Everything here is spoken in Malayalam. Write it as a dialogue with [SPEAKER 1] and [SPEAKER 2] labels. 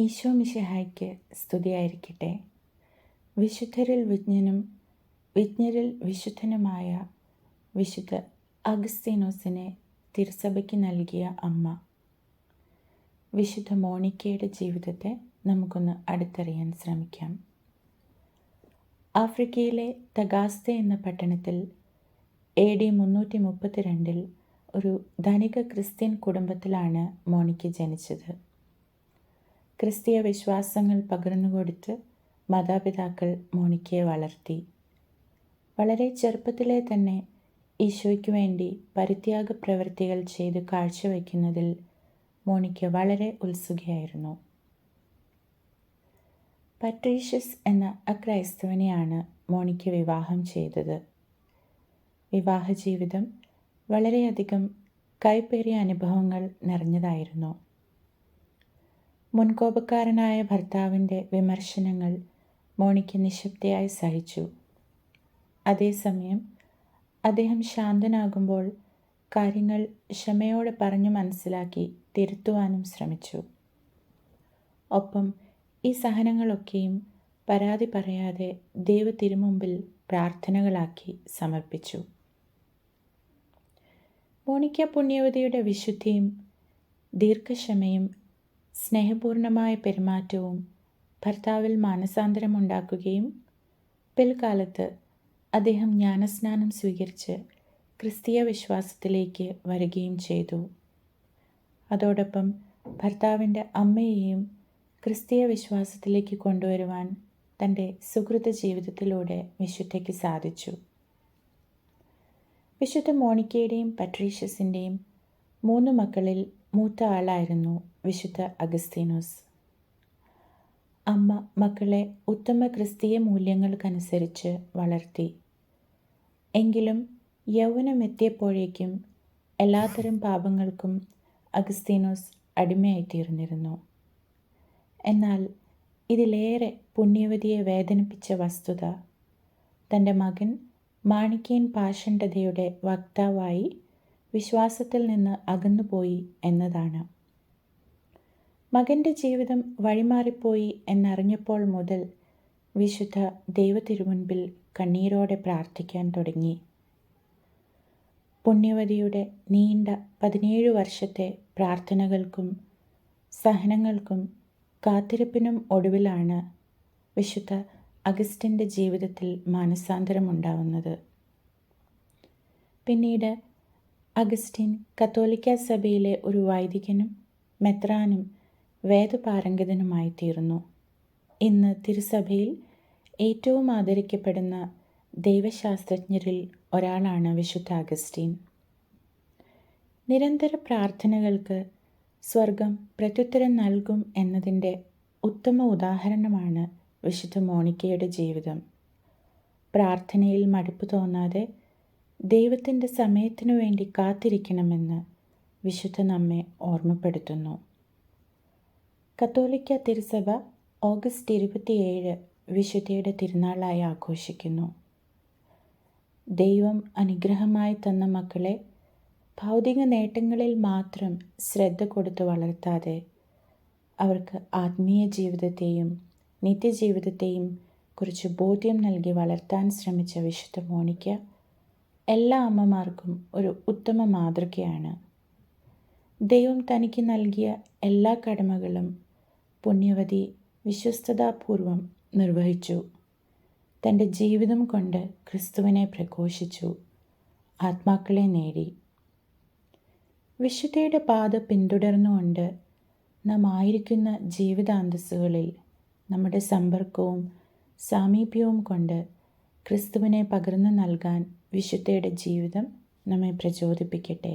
[SPEAKER 1] ഈശോ മിശിഹായ്ക്ക് സ്തുതിയായിരിക്കട്ടെ. വിശുദ്ധരിൽ വിജ്ഞനും വിജ്ഞരിൽ വിശുദ്ധനുമായ വിശുദ്ധ അഗസ്തീനോസിനെ തിരുസഭയ്ക്ക് നൽകിയ അമ്മ. വിശുദ്ധ മോണിക്കയുടെ ജീവിതത്തെ നമുക്കൊന്ന് അടുത്തറിയാൻ ശ്രമിക്കാം. ആഫ്രിക്കയിലെ തഗാസ്ത എന്ന പട്ടണത്തിൽ എ ഡി മുന്നൂറ്റി മുപ്പത്തിരണ്ടിൽ ഒരു ധനിക ക്രിസ്ത്യൻ കുടുംബത്തിലാണ് മോണിക്ക ജനിച്ചത്. ക്രിസ്തീയ വിശ്വാസങ്ങൾ പകർന്നു പകർന്നുകൊടുത്ത് മാതാപിതാക്കൾ മോണിക്കയെ വളർത്തി. വളരെ ചെറുപ്പത്തിലെ തന്നെ ഈശോയ്ക്ക് വേണ്ടി പരിത്യാഗ പ്രവൃത്തികൾ ചെയ്ത് കാഴ്ചവെക്കുന്നതിൽ മോണിക്ക വളരെ ഉത്സുകയായിരുന്നു. പട്രീഷ്യസ് എന്ന അക്രൈസ്തവനെയാണ് മോണിക്ക വിവാഹം ചെയ്തത്. വിവാഹ ജീവിതം വളരെയധികം കൈപ്പേറിയ അനുഭവങ്ങൾ നിറഞ്ഞതായിരുന്നു. മുൻകോപക്കാരനായ ഭർത്താവിന്റെ വിമർശനങ്ങൾ മോണിക്ക് നിശബ്ദയായി സഹിച്ചു. അതേസമയം അദ്ദേഹം ശാന്തനാകുമ്പോൾ കാര്യങ്ങൾ ക്ഷമയോടെ പറഞ്ഞു മനസ്സിലാക്കി തിരുത്തുവാനും ശ്രമിച്ചു. ഒപ്പം ഈ സഹനങ്ങളൊക്കെയും പരാതി പറയാതെ ദൈവ തിരുമുമ്പിൽ പ്രാർത്ഥനകളാക്കി സമർപ്പിച്ചു. മോണിക്ക പുണ്യവതിയുടെ വിശുദ്ധിയും ദീർഘക്ഷമയും സ്നേഹപൂർണമായ പെരുമാറ്റവും ഭർത്താവിൽ മാനസാന്തരമുണ്ടാക്കുകയും പിൽക്കാലത്ത് അദ്ദേഹം ജ്ഞാനസ്നാനം സ്വീകരിച്ച് ക്രിസ്തീയ വിശ്വാസത്തിലേക്ക് വരികയും ചെയ്തു. അതോടൊപ്പം ഭർത്താവിന്റെ അമ്മയെയും ക്രിസ്തീയ വിശ്വാസത്തിലേക്ക് കൊണ്ടുവരുവാൻ തന്റെ സുഹൃത ജീവിതത്തിലൂടെ വിശുദ്ധയ്ക്ക് സാധിച്ചു. വിശുദ്ധ മോണിക്കയുടെയും പട്രീഷ്യസിന്റെയും മൂന്ന് മക്കളിൽ മൂത്ത ആളായിരുന്നു വിശുദ്ധ അഗസ്തീനോസ്. അമ്മ മക്കളെ ഉത്തമ ക്രിസ്തീയ മൂല്യങ്ങൾക്കനുസരിച്ച് വളർത്തി. എങ്കിലും യൗവനമെത്തിയപ്പോഴേക്കും എല്ലാത്തരം പാപങ്ങൾക്കും അഗസ്തീനോസ് അടിമയായിത്തീർന്നിരുന്നു. എന്നാൽ ഇതിലേറെ പുണ്യവതിയെ വേദനിപ്പിച്ച വസ്തുത തന്റെ മകൻ മാണിക്യൻ പാഷണ്ഡതയുടെ വക്താവായി വിശ്വാസത്തിൽ നിന്ന് അകന്നുപോയി എന്നതാണ്. മകന്റെ ജീവിതം വഴിമാറിപ്പോയി എന്നറിഞ്ഞപ്പോൾ മുതൽ വിശുദ്ധ ദൈവത്തിരുമുൻപിൽ കണ്ണീരോടെ പ്രാർത്ഥിക്കാൻ തുടങ്ങി. പുണ്യവതിയുടെ നീണ്ട പതിനേഴ് വർഷത്തെ പ്രാർത്ഥനകൾക്കും സഹനങ്ങൾക്കും കാത്തിരിപ്പിനും ഒടുവിലാണ് വിശുദ്ധ അഗസ്റ്റിന്റെ ജീവിതത്തിൽ മാനസാന്തരമുണ്ടാവുന്നത്. പിന്നീട് അഗസ്റ്റിൻ കത്തോലിക്ക സഭയിലെ ഒരു വൈദികനും മെത്രാനും വേദപാരംഗതനുമായി തീർന്നു ഇന്ന് തിരുസഭയിൽ ഏറ്റവും ആദരിക്കപ്പെടുന്ന ദൈവശാസ്ത്രജ്ഞരിൽ ഒരാളാണ് വിശുദ്ധ അഗസ്റ്റീൻ. നിരന്തര പ്രാർത്ഥനകൾക്ക് സ്വർഗം പ്രത്യുത്തരം നൽകും എന്നതിന്റെ ഉത്തമ ഉദാഹരണമാണ് വിശുദ്ധ മോണിക്കയുടെ ജീവിതം. പ്രാർത്ഥനയിൽ മടുപ്പ് തോന്നാതെ ദൈവത്തിന്റെ സമയത്തിനു വേണ്ടി കാത്തിരിക്കണമെന്ന് വിശുദ്ധ നമ്മെ ഓർമ്മപ്പെടുത്തുന്നു. കത്തോലിക്ക തിരുസഭ ഓഗസ്റ്റ് ഇരുപത്തിയേഴ് വിശുദ്ധയുടെ തിരുനാളായി ആഘോഷിക്കുന്നു. ദൈവം അനുഗ്രഹമായി തന്ന മക്കളെ ഭൗതിക നേട്ടങ്ങളിൽ മാത്രം ശ്രദ്ധ കൊടുത്ത് വളർത്താതെ അവർക്ക് ആത്മീയ ജീവിതത്തെയും നിത്യജീവിതത്തെയും കുറിച്ച് ബോധ്യം നൽകി വളർത്താൻ ശ്രമിച്ച വിശുദ്ധ മോണിക്ക എല്ലാ അമ്മമാർക്കും ഒരു ഉത്തമ മാതൃകയാണ്. ദൈവം തനിക്ക് നൽകിയ എല്ലാ കടമകളും പുണ്യവതി വിശ്വസ്തതാപൂർവം നിർവഹിച്ചു. തന്റെ ജീവിതം കൊണ്ട് ക്രിസ്തുവിനെ പ്രഘോഷിച്ചു. ആത്മാക്കളെ നേടി. വിശുദ്ധയുടെ പാത പിന്തുടർന്നുകൊണ്ട് നാം ആയിരിക്കുന്ന ജീവിതാന്തസ്സുകളിൽ നമ്മുടെ സമ്പർക്കവും സാമീപ്യവും കൊണ്ട് ക്രിസ്തുവിനെ പകർന്നു നൽകാൻ വിശുദ്ധയുടെ ജീവിതം നമ്മെ പ്രചോദിപ്പിക്കട്ടെ.